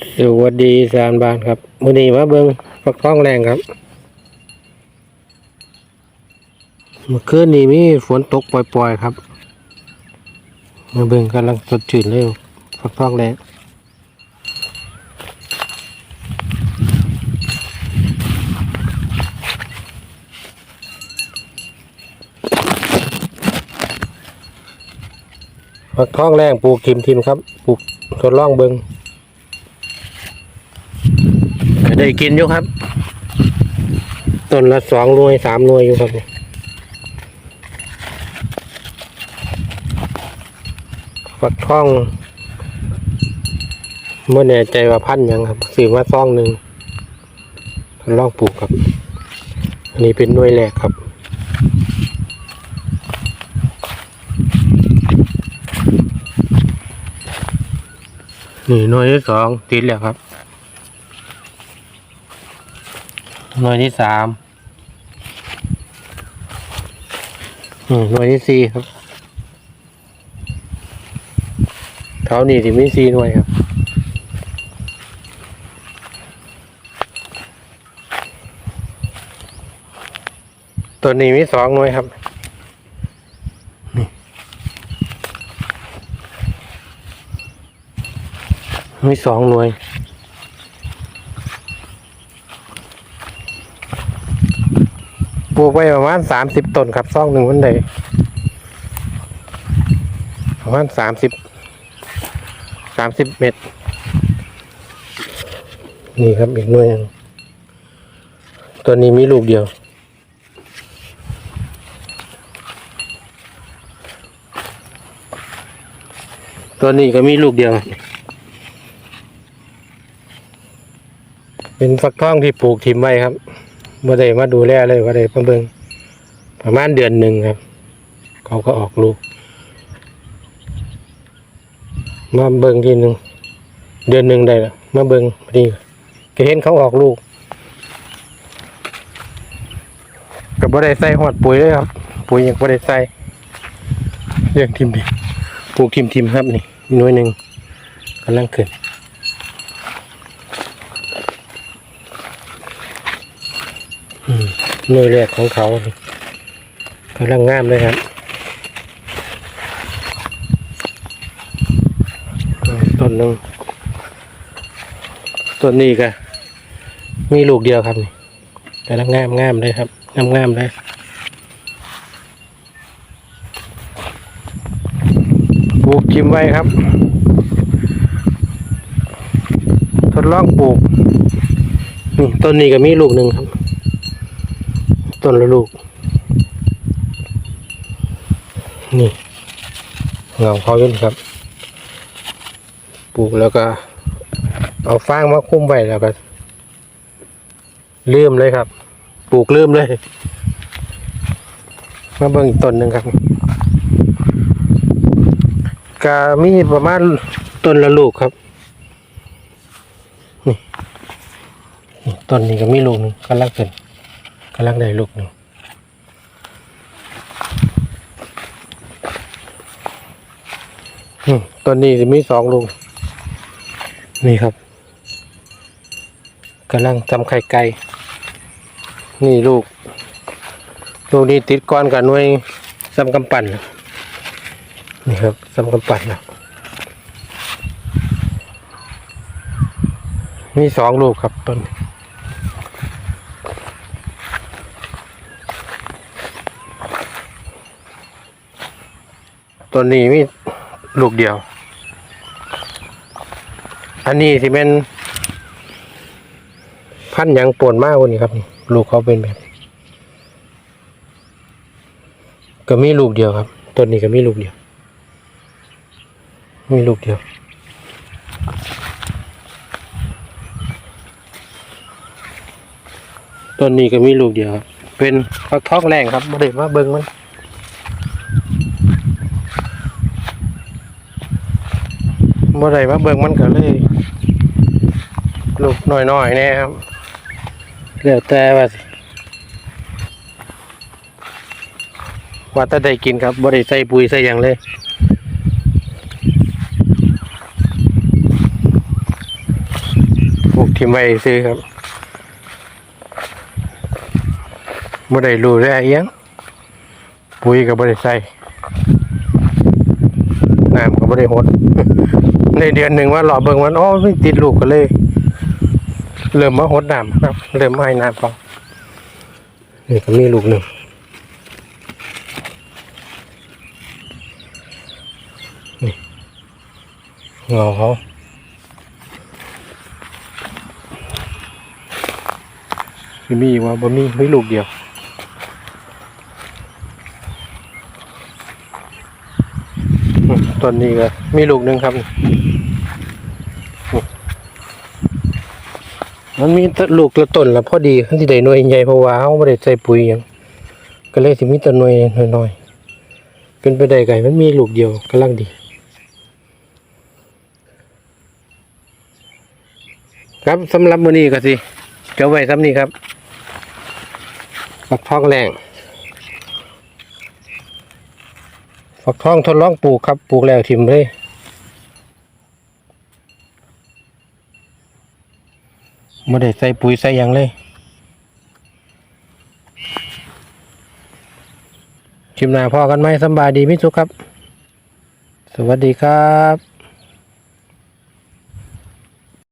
สวัสดีสารบานครับมือนี้มาเบิงฟักทองแรงครับเมื่อคืนนี้มีฝนตกปล่อยๆครับมาเบิงกำลังสดชื่นเลยฟักทองแรงฟักทองแรงปลูกทิมทิมครับปลูกทดลองเบิ่ง ก็ ได้กินอยู่ครับ ต้นละสองหน่วยสามหน่วยอยู่ครับเนี่ยฟักทองเมื่อแน่ใจว่าพันยังครับซื้อมาซองหนึ่งลองปลูกครับ อันนี้เป็นหน่วยแรกครับนี่หน่วยที่สองติดแล้วครับ หน่วยที่สามหน่วยที่สี่ครับเขานี่ที่มีสี่หน่วยครับตัวนี้มีสองหน่วยครับนี่มีสองหน่วย ลูกไว้ประมาณสามสิบต้นครับซองหนึ่งวันใดประมาณสามสิบสามสิบเมตร นี่ครับอีกหน่วยหนึ่งตัวนี้มีลูกเดียวตัวนี้ก็มีลูกเดียว เป็นฟักทองที่ปลูกทิมไว้ครับ บ่ได้มาดูแลเลยบ่ได้มาเบิ่งประมาณเดือนหนึ่งครับ เขาก็ออกลูกมาเบิ่งทีหนึ่งเดือนหนึ่งได้ละมาเบิ่งพอดีก็เห็นเขาออกลูกก็บ่ได้ใส่หอดปุ๋ยเลยครับ ปุ๋ยยังบ่ได้ใส่เลี้ยงทิมดิปลูกทิมทิมครับนี่มีหน่วยหนึ่งกำลังขึ้น หน่วยแรกของเขากำลังงามเลยครับต้นหนึงต้นนี้ก็มีลูกเดียวครับนี่กำลังงามงามเลยครับงามงามเลยปลูกกิมไว้ครับ ทดลองปลูกต้นนี้ก็มีลูกหนึ่งครับ ต้นละลูก นี่เงาเขาอยู่นี่ครับ ปลูกแล้วก็ เอาฟางมาคุ้มไว้แล้วก็ลืมเลยครับ ปลูกลืมเลย มาเบิ่งอีกต้นหนึ่งครับก็มีประมาณต้นละลูกครับนี่ต้นนี้ก็มีลูกหนึ่งกำลังเป็นำลังได้ลูกหนึ่งอืมตอนนี้จะมีสองลูก นี่ครับกำลังทำไข่ไก่นี่ลูก ลูกนี้ติดก้อนกันไว้ซ้ำกำปั่นน่ะนี่ครับซ้ำกำปั่นนะมีสองลูกครับต้นนี้ ตัวนี้มีลูกเดียว อันนี้ที่เป็นพันยังปวนมากว่านี้ครับ ลูกเขาเป็นแบบ ก็มีลูกเดียวครับต้นนี้ก็มีลูกเดียว มีลูกเดียวต้นนี้ก็มีลูกเดียวครับ เป็นฟักทองแรงครับมาเด็ดมาเบิ้งมัน เมื่อไรมาเบิ่งมันก็เลยลูกหน่อยๆแน่ครับแล้วแต่ว่าสิว่าแต่ได้กินครับบ่ได้ใส่ปุ๋ยใส่หยังเลยทิมไว้ซื้อครับบ่ได้รู้ได้อิหยังปุ๋ยก็บ่ได้ใส่น้ำก็บ่ได้หด ในเดือนหนึ่งว่ารอเบิ่งวันอ๋อไม่ติดลูกก็เลย เริ่มมาหดน้ำครับ เริ่มไม้น้ำเขานี่ก็มีลูกหนึ่งนี่เงาเขาสิมีว่าบ่มีไม่ลูกเดียว ต้นนี้ก็มีลูกหนึ่งครับ มันมีลูกละต้นละพอดีขั้นที่ได้หน่วยใหญ่เพราะว่าเขาไม่ได้ใส่ปุ๋ยยังก็เลยสิมีแต่หน่วยน้อยๆเป็นไปได้ไก่มันมีลูกเดียวกำลังดีครับสำหรับมื้อนี้ก็สิเก็ไว้ซ้ำนี้ครับฟักทองแรง ฟักทองทดลองปลูกครับปลูกแล้วทิมเลยไม่ได้ใส่ปุ๋ยใส่ยังเลยชิมหนาพอกันไหมสบายดีมิสุครับ สวัสดีครับ